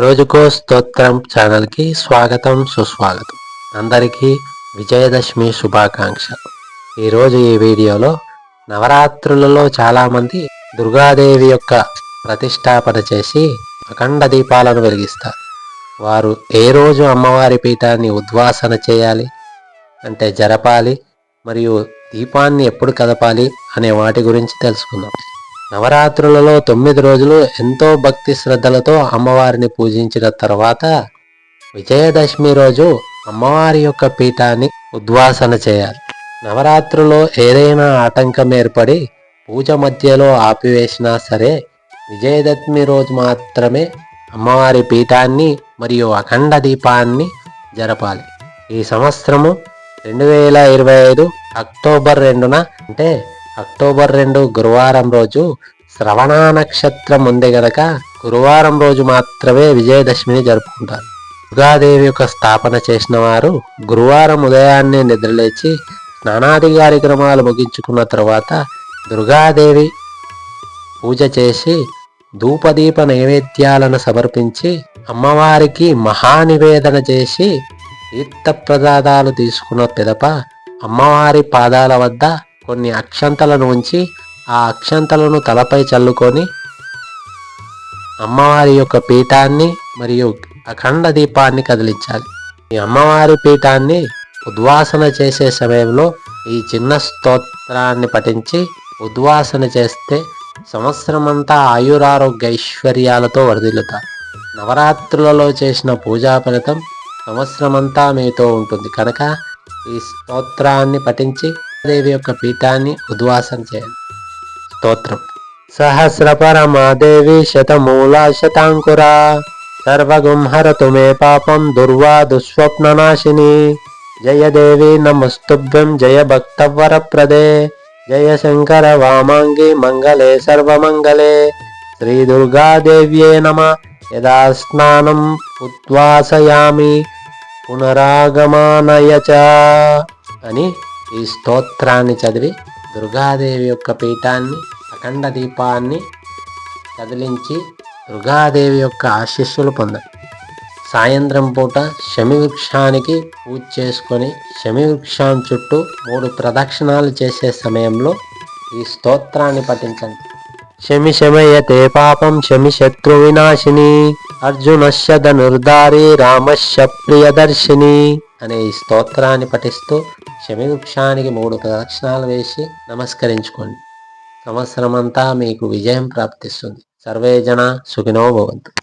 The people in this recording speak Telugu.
రోజుకో స్తోత్రం ఛానల్కి స్వాగతం సుస్వాగతం. అందరికీ విజయదశమి శుభాకాంక్ష ఈరోజు ఈ వీడియోలో నవరాత్రులలో చాలామంది దుర్గాదేవి యొక్క ప్రతిష్టాపన చేసి అఖండ దీపాలను వెలిగిస్తారు. వారు ఏ రోజు అమ్మవారి పీఠాన్ని ఉద్వాసన చేయాలి? అంటే జరపాలి? మరియు దీపాన్ని ఎప్పుడు కదపాలి? అనే వాటి గురించి తెలుసుకుందాం. నవరాత్రులలో తొమ్మిది రోజులు ఎంతో భక్తి శ్రద్ధలతో అమ్మవారిని పూజించిన తర్వాత విజయదశమి రోజు అమ్మవారి యొక్క పీఠాన్ని ఉద్వాసన చేయాలి. నవరాత్రులో ఏదైనా ఆటంకం ఏర్పడి పూజ మధ్యలో ఆపివేసినా సరే విజయదశమి రోజు మాత్రమే అమ్మవారి పీఠాన్ని మరియు అఖండ దీపాన్ని జరపాలి. ఈ సంవత్సరము రెండు వేల ఇరవై ఐదు అక్టోబర్ రెండున అంటే అక్టోబర్ రెండు గురువారం రోజు శ్రవణ నక్షత్రం ఉంది గనక గురువారం రోజు మాత్రమే విజయదశమిని జరుపుకుంటారు. దుర్గాదేవి యొక్క స్థాపన చేసిన వారు గురువారం ఉదయాన్నే నిద్రలేచి స్నానాది కార్యక్రమాలు ముగించుకున్న తర్వాత దుర్గాదేవి పూజ చేసి ధూపదీప నైవేద్యాలను సమర్పించి అమ్మవారికి మహానివేదన చేసి తీర్థప్రదాదాలు తీసుకున్న పిదప అమ్మవారి పాదాల వద్ద కొన్ని అక్షంతలను ఉంచి ఆ అక్షంతలను తలపై చల్లుకొని అమ్మవారి యొక్క పీఠాన్ని మరియు అఖండ దీపాన్ని కదిలించాలి. ఈ అమ్మవారి పీఠాన్ని ఉద్వాసన చేసే సమయంలో ఈ చిన్న స్తోత్రాన్ని పఠించి ఉద్వాసన చేస్తే సంవత్సరమంతా ఆయురారోగ్య ఐశ్వర్యాలతో వరదిల్లుతారు నవరాత్రులలో చేసిన పూజా ఫలితం సంవత్సరమంతా మీతో ఉంటుంది. కనుక ఈ స్తోత్రాన్ని పఠించి దేవి యొక్క పీఠాన్ని ఉద్వాసం చేయాలి స్తోత్రం. సహస్రపరమాదేవి శతమూలా శతాంకురా సర్వగుంహరతు మే పాపం దుర్వా దుస్వప్ననాశిని. జయ దేవి నమస్తుభ్యం జయ భక్తవరప్రదే జయ శంకర వామాంగి మంగళే సర్వమంగళే. శ్రీ దుర్గాదేవ్యే నమ యదా స్నానం ఉద్వాసయామి పునరాగమానయ అని ఈ స్తోత్రాన్ని చదివి దుర్గాదేవి యొక్క పీఠాన్ని అఖండ దీపాన్ని కదిలించి దుర్గాదేవి యొక్క ఆశీస్సులు పొందండి సాయంత్రం పూట శమి వృక్షానికి పూజ చేసుకొని శమి వృక్షం చుట్టూ మూడు ప్రదక్షిణాలు చేసే సమయంలో ఈ స్తోత్రాన్ని పఠించండి. శమి శమయతే పాపం శమి శత్రు వినాశిని. అర్జునశ్య ధనుర్ధారి రామశ్య ప్రియదర్శిని అనే ఈ స్తోత్రాన్ని పఠిస్తూ శమి మూడు ప్రదక్షిణాలు వేసి నమస్కరించుకోండి. సంవత్సరమంతా మీకు విజయం ప్రాప్తిస్తుంది. సర్వే జన సుఖినో భవంతు.